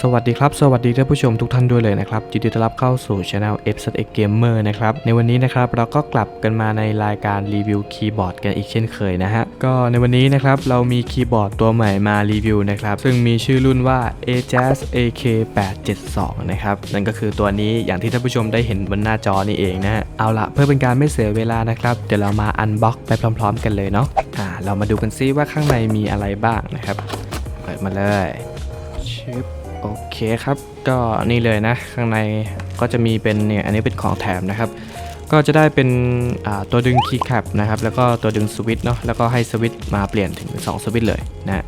สวัสดีครับ สวัสดีท่านผู้ชมทุกท่านด้วยเลยนะครับยินดีต้อนรับเข้าสู่ช anel f s x Gamer นะครับ ในวันนี้นะครับเราก็กลับกันมาในรายการรีวิวคีย์บอร์ดกันอีกเช่นเคยนะฮะ ก็ในวันนี้นะครับเรามีคีย์บอร์ดตัวใหม่มารีวิวนะครับ ซึ่งมีชื่อรุ่นว่า Ajas AK872 นะครับ นั่นก็คือตัวนี้อย่างที่ท่านผู้ชมได้เห็นบนหน้าจอนี่เองนะฮะ เอาละเพื่อเป็นการไม่เสียเวลานะครับ เดี๋ยวเรามาอันบ็อกไปพร้อม ๆ กันเลยเนาะ อ่า เรามาดูกันซิว่าข้างในมีอะไรบ้างนะครับ เปิดมาเลย เคครับ ก็นี่เลยนะ ข้างในก็จะมีเป็นเนี่ยอันนี้เป็นของแถมนะครับ ก็จะได้เป็นตัวดึงคีย์แคปนะครับ แล้วก็ตัวดึงสวิตช์เนาะแล้วก็ให้สวิตช์มาเปลี่ยนถึง 2 สวิตช์เลยนะ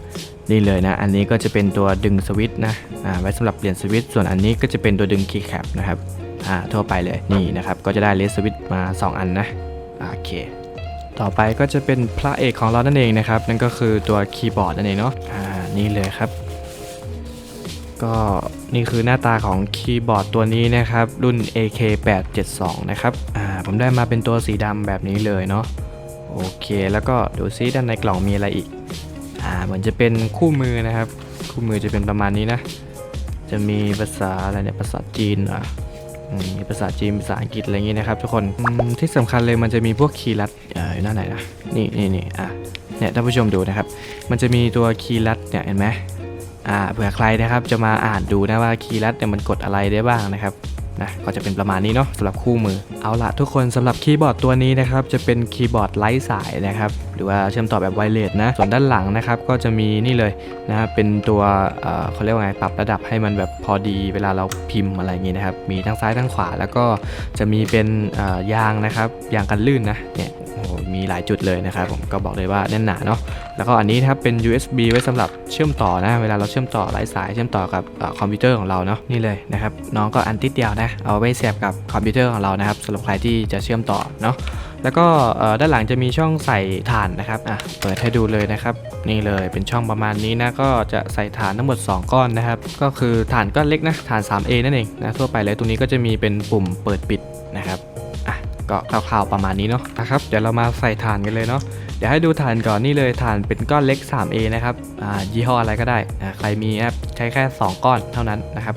นี่เลยนะ อันนี้ก็จะเป็นตัวดึงสวิตช์นะอ่าไว้สำหรับเปลี่ยนสวิตช์ส่วนอันนี้ก็จะเป็นตัวดึงคีย์แคปนะครับอ่าทั่วไปเลยนี่นะครับ ก็จะได้เลสสวิตช์มา 2 อันนะโอเคต่อไปก็จะเป็นพระเอกของเรานั่นเองนะครับ นั่นก็คือตัวคีย์บอร์ดนั่นเองเนาะอ่านี่เลยครับ ก็นี่คือหน้าตาของคีย์บอร์ดตัวนี้นะครับ รุ่น AK872 นะครับ อ่า ผมได้มาเป็นตัวสีดำแบบนี้เลยเนาะ โอเค แล้วก็ดูซิด้านในกล่องมีอะไรอีก อ่า เหมือนจะเป็นคู่มือนะครับ คู่มือจะเป็นประมาณนี้นะ จะมีภาษาอะไรเนี่ย ภาษาจีนอะมีภาษาจีนภาษาอังกฤษอะไรอย่างงี้นะครับทุกคน ที่สำคัญเลยมันจะมีพวกคีย์ลัดเอ่ออยู่หน้าไหนนะ นี่นี่นี่อะ เนี่ยท่านผู้ชมดูนะครับ มันจะมีตัวคีย์ลัดเนี่ยเห็นไหม อ่าเผื่อใครนะครับจะมาอ่านดูนะว่าคีย์ลัดเนี่ยมันกดอะไรได้บ้างนะครับนะก็จะเป็นประมาณนี้เนาะสำหรับคู่มือ เอาละทุกคนสำหรับคีย์บอร์ดตัวนี้นะครับจะเป็นคีย์บอร์ดไร้สายนะครับหรือว่าเชื่อมต่อแบบไวเลสนะส่วนด้านหลังนะครับก็จะมีนี่เลยนะครับเป็นตัวเอ่อเขาเรียกว่าไงปรับระดับให้มันแบบพอดีเวลาเราพิมพ์อะไรอย่างงี้นะครับมีทั้งซ้ายทั้งขวา แล้วก็จะมีเป็นเอ่อยางนะครับยางกันลื่นนะเนี่ยโอ้โหมีหลายจุดเลยนะครับผมก็บอกเลยว่าแน่นหนาเนาะ แล้วก็อันนี้นะครับเป็น USB ไว้สำหรับเชื่อมต่อนะเวลาเราเชื่อมต่อไร้สายเชื่อมต่อกับอคอมพิวเตอร์ของเราเนาะนี่เลยนะครับน้องก็อันติดเดียวนะเอาไว้เสียบกับคอมพิวเตอร์ของเรานะครับสำหรับใครที่จะเชื่อมต่อเนาะแล้วก็ด้านหลังจะมีช่องใส่ถ่านนะครับอะเปิดให้ดูเลยนะครับนี่เลยเป็นช่องประมาณนี้นะก็จะใส่ถ่านทั้งหมด 2 ก้อนนะครับก็คือถ่านก้อนเล็กนะถ่าน 3A นั่นเองนะทั่วไปเลยตรงนี้ก็จะมีเป็นปุ่มเปิดปิดนะครับ ก็คร่าวๆประมาณนี้เนาะนะครับเดี๋ยวเรามาใส่ถ่านกันเลยเนาะเดี๋ยวให้ดูฐานก่อนนี่เลยฐานเป็นก้อนเล็ก 3A นะครับอ่ายี่ห้ออะไรก็ได้ใครมีแอปใช้แค่ 2 ก้อนเท่านั้นนะครับ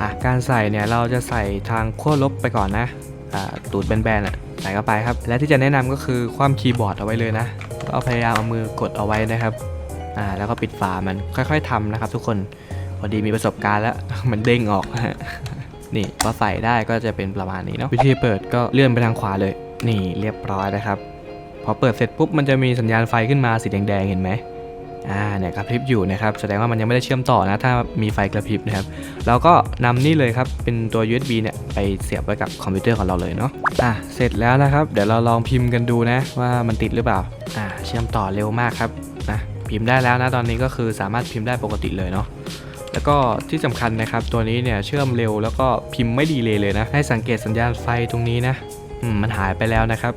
อะการใส่เนี่ยเราจะใส่ทางขั้วลบไปก่อนนะอ่าตูดแบนๆอะใส่เข้าไปครับ และที่จะแนะนำก็คือคว่ำคีย์บอร์ดเอาไว้เลยนะเอาพยายามเอามือกดเอาไว้นะครับอ่าแล้วก็ปิดฝามันค่อยๆทำนะครับ ทุกคนพอดีมีประสบการณ์แล้วมันเด้งออก นี่พอใส่ได้ก็จะเป็นประมาณนี้เนาะวิธีเปิดก็เลื่อนไปทางขวาเลย นี่เรียบร้อยนะครับ พอเปิดเสร็จปุ๊บมันจะมีสัญญาณไฟขึ้นมาสีแดงๆเห็นไหมอ่าเนี่ยกระพริบอยู่นะครับแสดงว่ามันยังไม่ได้เชื่อมต่อนะถ้ามีไฟกระพริบนะครับแล้วก็นำนี่เลยครับเป็นตัว USB เนี่ยไปเสียบไว้กับคอมพิวเตอร์ของเราเลยเนาะอะเสร็จแล้วนะครับ เดี๋ยวเราลองพิมพ์กันดูนะว่ามันติดหรือเปล่าอ่าเชื่อมต่อเร็วมากครับนะพิมพ์ได้แล้วนะตอนนี้ก็คือสามารถพิมพ์ได้ปกติเลยเนาะ แล้วก็ที่สำคัญนะครับ ตัวนี้เนี่ยเชื่อมเร็วแล้วก็พิมพ์ไม่ดีเลยเลยนะ ให้สังเกตสัญญาณไฟตรงนี้นะมมันหายไปแล้วนะครับ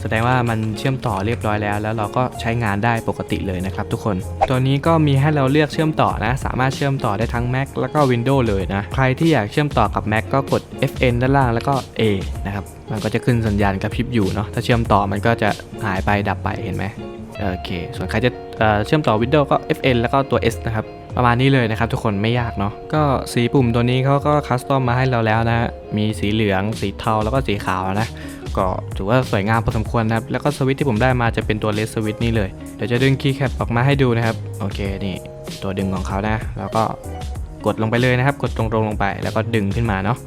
แสดงว่ามันเชื่อมต่อเรียบร้อยแล้ว แล้วเราก็ใช้งานได้ปกติเลยนะครับ ทุกคน ตัวนี้ก็มีให้เราเลือกเชื่อมต่อนะ สามารถเชื่อมต่อได้ทั้ง Mac แล้วก็ Windows เลยนะ ใครที่อยากเชื่อมต่อกับ Mac ก็กด FN ด้านล่างแล้วก็ A นะครับ มันก็จะขึ้นสัญญาณกระพริบอยู่เนาะ ถ้าเชื่อมต่อมันก็จะหายไปดับไปเห็นไหมโอเค ส่วนใครจะเอ่อเชื่อมต่อ Windows ก็ FN แล้วก็ตัว S นะครับ ประมาณนี้เลยนะครับทุกคนไม่ยากเนาะก็สีปุ่มตัวนี้เขาก็คัสตอมมาให้เราแล้วนะมีสีเหลือง สีเทาแล้วก็สีขาวนะก็ถือว่าสวยงามพอสมควรนะครับ แล้วก็สวิตที่ผมได้มาจะเป็นตัวเลสสวิตนี่เลย เดี๋ยวจะดึงคีย์แคปออกมาให้ดูนะครับ โอเคนี่ตัวดึงของเขานะ แล้วก็กดลงไปเลยนะครับ กดตรงๆลงไป แล้วก็ดึงขึ้นมาเนาะ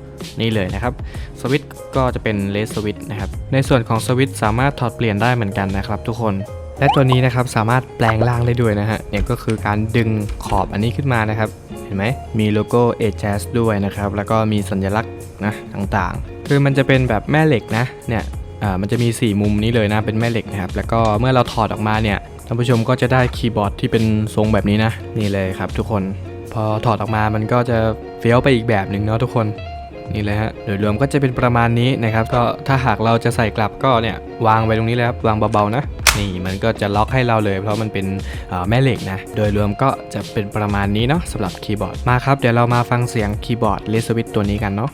นี่เลยนะครับสวิตก็จะเป็นเลสสวิตนะครับ ในส่วนของสวิตสามารถถอดเปลี่ยนได้เหมือนกันนะครับทุกคน และตัวนี้นะครับสามารถแปลงร่างได้ด้วยนะฮะเนี่ยก็คือการดึงขอบอันนี้ขึ้นมานะครับ เห็นไหมมีโลโก้ a j a z ด้วยนะครับ แล้วก็มีสัญลักษณ์นะต่างๆ คือมันจะเป็นแบบแม่เหล็กนะเนี่ยอ่ามันจะมี 4 มุมนี้เลยนะเป็นแม่เหล็กนะครับ แล้วก็เมื่อเราถอดออกมาเนี่ยท่านผู้ชมก็จะได้คีย์บอร์ดที่เป็นทรงแบบนี้นะนี่เลยครับทุกคนพอถอดออกมามันก็จะเฟี้ยวไปอีกแบบหนึ่งเนาะทุกคน นี่เลยฮะโดยรวมก็จะเป็นประมาณนี้นะครับก็ถ้าหากเราจะใส่กลับก็เนี่ยวางไว้ตรงนี้เลยครับวางเบาๆนะนี่มันก็จะล็อกให้เราเลย เพราะมันเป็นแม่เหล็กนะ โดยรวมก็จะเป็นประมาณนี้เนาะสำหรับคีย์บอร์ดมาครับ เดี๋ยวเรามาฟังเสียงคีย์บอร์ดเลสวิตตัวนี้กันเนาะ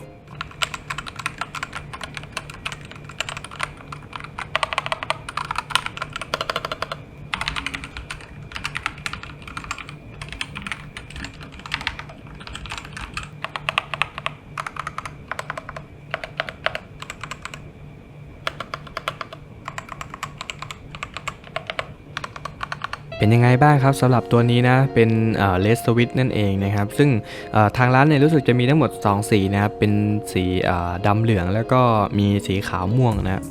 เป็นยังไงบ้างครับสำหรับตัวนี้นะเป็นเลสสวิตนั่นเองนะครับ ซึ่งทางร้านเนี่ยรู้สึกจะมีทั้งหมด 2 สีนะครับเป็นสีดำเหลืองแล้วก็มีสีขาวม่วงนะ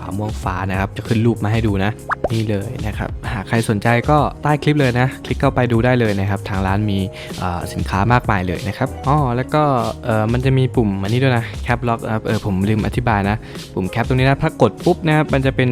ขาวม่วงฟ้านะครับจะขึ้นรูปมาให้ดูนะนี่เลยนะครับหากใครสนใจก็ใต้คลิปเลยนะ คลิกเข้าไปดูได้เลยนะครับ ทางร้านมีสินค้ามากมายเลยนะครับอ๋อแล้วก็มันจะมีปุ่มอันนี้ด้วยนะแคปล็อกนะครับเออผมลืมอธิบายนะ ปุ่มแคปตรงนี้นะถ้ากดปุ๊บนะครับมันจะเป็น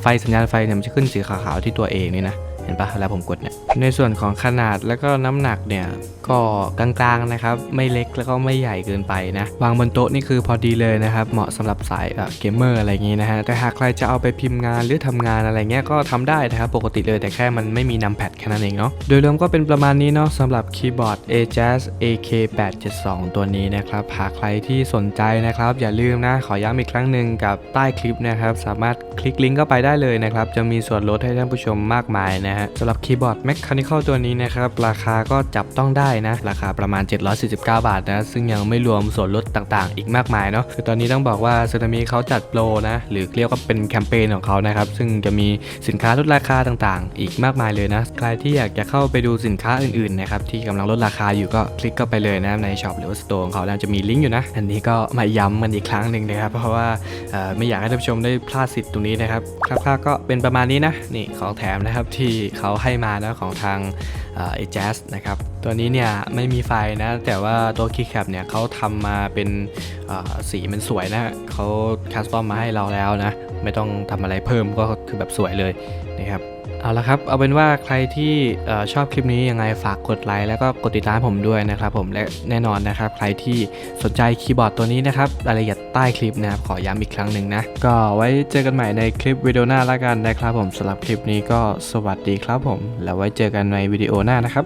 ไฟสัญญาณไฟเนี่ยมันจะขึ้นสีขาวๆที่ตัวเองนี่นะ ห็นปะแล้วผมกดเนี่ยในส่วนของขนาดแล้วก็น้ำหนักเนี่ยก็กลางๆนะครับไม่เล็กแล้วก็ไม่ใหญ่เกินไปนะวางบนโต๊ะนี่คือพอดีเลยนะครับเหมาะสำหรับสายเกมเมอร์อะไรอย่างงี้นะฮะแต่หากใครจะเอาไปพิมพ์งานหรือทำงานอะไรเงี้ยก็ทำได้นะครับปกติเลยแต่แค่มันไม่มีนัมแพดแค่นั้นเองเนาะโดยรวมก็เป็นประมาณนี้เนาะสำหรับคีย์บอร์ด Ajax AK872 ตัวนี้นะครับหากใครที่สนใจนะครับอย่าลืมนะขอย้ำอีกครั้งหนึ่งกับใต้คลิปนะครับสามารถคลิกลิงก์เข้าไปได้เลยนะครับจะมีส่วนลดให้ท่านผู้ชมมากมายนะฮะสำหรับคีย์บอร์ด Mechanical ตัวนี้นะครับ ราคาก็จับต้องได้นะ ราคาประมาณ 749 บาทนะ ซึ่งยังไม่รวมส่วนลดต่างๆ อีกมากมายเนาะคือตอนนี้ต้องบอกว่าซึนามิเขาจัดโปรนะ หรือเรียกว่าเป็นแคมเปญของเขานะครับ ซึ่งจะมีสินค้าลดราคาต่างๆ อีกมากมายเลยนะ ใครที่อยากจะเข้าไปดูสินค้าอื่นๆนะครับที่กำลังลดราคาอยู่ก็คลิกเข้าไปเลยนะในช็อปหรือว่าสโตร์ของเขาแล้วจะมีลิงก์อยู่นะ อันนี้ก็มาย้ำมันอีกครั้งหนึ่งนะครับเพราะว่าไม่อยากให้ท่านผู้ชมได้พลาดสิทธิ์ตรงนี้นะครับคร่าวๆก็เป็นประมาณนี้นะนี่ของแถมนะครับที่เขาให้มานะของทางเอเจสนะครับตัวนี้เนี่ยไม่มีไฟนะ แต่ว่าตัวคีย์แคปเนี่ยเขาทำมาเป็นสีมันสวยนะเขาคัสตอมมาให้เราแล้วนะ ไม่ต้องทำอะไรเพิ่มก็คือแบบสวยเลยนะครับเอาละครับเอาเป็นว่าใครที่อชอบคลิปนี้ยังไงฝากกดไลค์แล้วก็กดติดตามผมด้วยนะครับผมและแน่นอนนะครับ ใครที่สนใจคีย์บอร์ดตัวนี้นะครับรายละเอียดใต้คลิปนะครับขอย้ำอีกครั้งหนึ่งนะ ก็ไว้เจอกันใหม่ในคลิปวิดีโอหน้าละกันนะครับผมสำหรับคลิปนี้ก็สวัสดีครับผม แล้วไว้เจอกันในวิดีโอหน้านะครับ